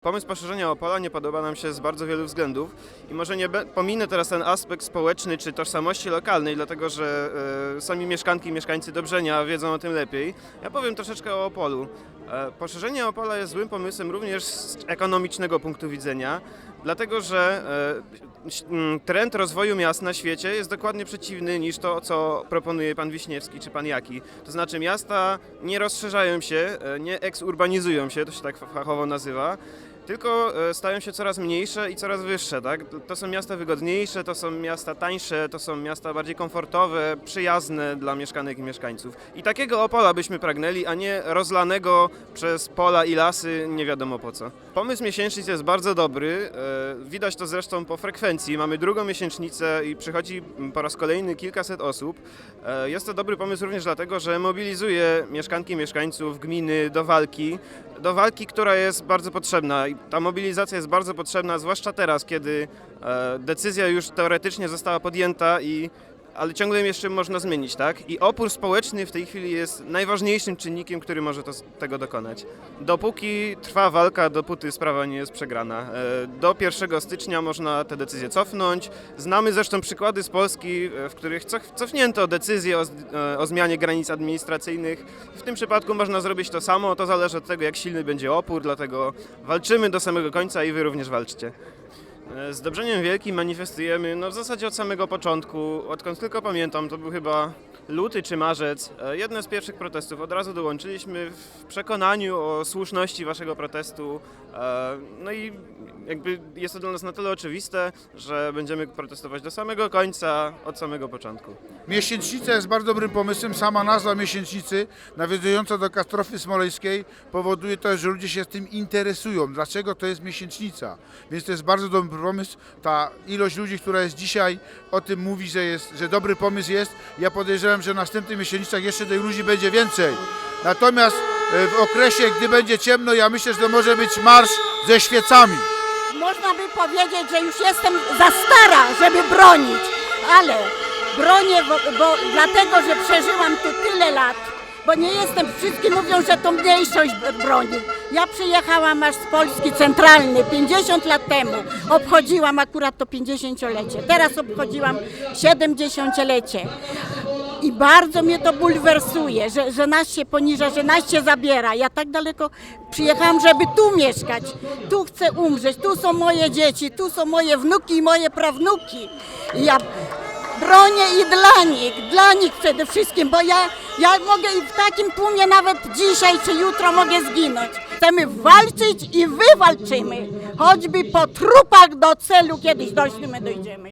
Pomysł poszerzenia Opola nie podoba nam się z bardzo wielu względów i może nie pominę teraz ten aspekt społeczny czy tożsamości lokalnej, dlatego że e, sami mieszkanki i mieszkańcy Dobrzenia wiedzą o tym lepiej. Ja powiem troszeczkę o Opolu. E, poszerzenie Opola jest złym pomysłem również z ekonomicznego punktu widzenia, dlatego że e, trend rozwoju miast na świecie jest dokładnie przeciwny niż to, co proponuje pan Wiśniewski czy pan Jaki. To znaczy miasta nie rozszerzają się, e, nie eksurbanizują się, to się tak fachowo nazywa, tylko e, stają się coraz mniejsze i coraz wyższe, tak? To są miasta wygodniejsze, to są miasta tańsze, to są miasta bardziej komfortowe, przyjazne dla mieszkanek i mieszkańców. I takiego Opola byśmy pragnęli, a nie rozlanego przez pola i lasy nie wiadomo po co. Pomysł miesięcznic jest bardzo dobry, e, widać to zresztą po frekwencji. Mamy drugą miesięcznicę i przychodzi po raz kolejny kilkaset osób. E, Jest to dobry pomysł również dlatego, że mobilizuje mieszkanki i mieszkańców gminy do walki, do walki, która jest bardzo potrzebna. I ta mobilizacja jest bardzo potrzebna, zwłaszcza teraz, kiedy e, decyzja już teoretycznie została podjęta i ale ciągle jeszcze można zmienić, tak? I opór społeczny w tej chwili jest najważniejszym czynnikiem, który może to, tego dokonać. Dopóki trwa walka, dopóty sprawa nie jest przegrana. E, Do 1 stycznia można te decyzje cofnąć. Znamy zresztą przykłady z Polski, e, w których cof- cofnięto decyzje o, e, o zmianie granic administracyjnych. W tym przypadku można zrobić to samo. To zależy od tego, jak silny będzie opór, dlatego walczymy do samego końca i wy również walczcie. E, Z Dobrzeniem Wielkim manifestujemy no w zasadzie od samego początku, odkąd tylko pamiętam, to był chyba luty czy marzec, e, jedne z pierwszych protestów. Od razu dołączyliśmy w przekonaniu o słuszności waszego protestu. e, No i jakby jest to dla nas na tyle oczywiste, że będziemy protestować do samego końca, od samego początku. Miesięcznica jest bardzo dobrym pomysłem. Sama nazwa miesięcznicy, nawiązująca do katastrofy smoleńskiej, powoduje to, że ludzie się tym interesują. Dlaczego to jest miesięcznica? Więc to jest bardzo dobry pomysł. Ta ilość ludzi, która jest dzisiaj, o tym mówi, że, jest, że dobry pomysł jest. Ja podejrzewam, że w następnych miesięcznicach jeszcze tych ludzi będzie więcej. Natomiast e, w okresie, gdy będzie ciemno, ja myślę, że to może być marsz ze świecami. Można by powiedzieć, że już jestem za stara, żeby bronić, ale bronię, bo, bo dlatego, że przeżyłam tu tyle lat, bo nie jestem, wszyscy mówią, że to mniejszość broni. Ja przyjechałam aż z Polski Centralnej 50 lat temu, obchodziłam akurat to 50-lecie, teraz obchodziłam 70-lecie. I bardzo mnie to bulwersuje, że, że nas się poniża, że nas się zabiera. Ja tak daleko przyjechałam, żeby tu mieszkać. Tu chcę umrzeć, tu są moje dzieci, tu są moje wnuki i moje prawnuki. I ja bronię i dla nich, dla nich przede wszystkim, bo ja, ja mogę i w takim tłumie nawet dzisiaj czy jutro mogę zginąć. Chcemy walczyć i wywalczymy, choćby po trupach do celu kiedyś dojdziemy, dojdziemy.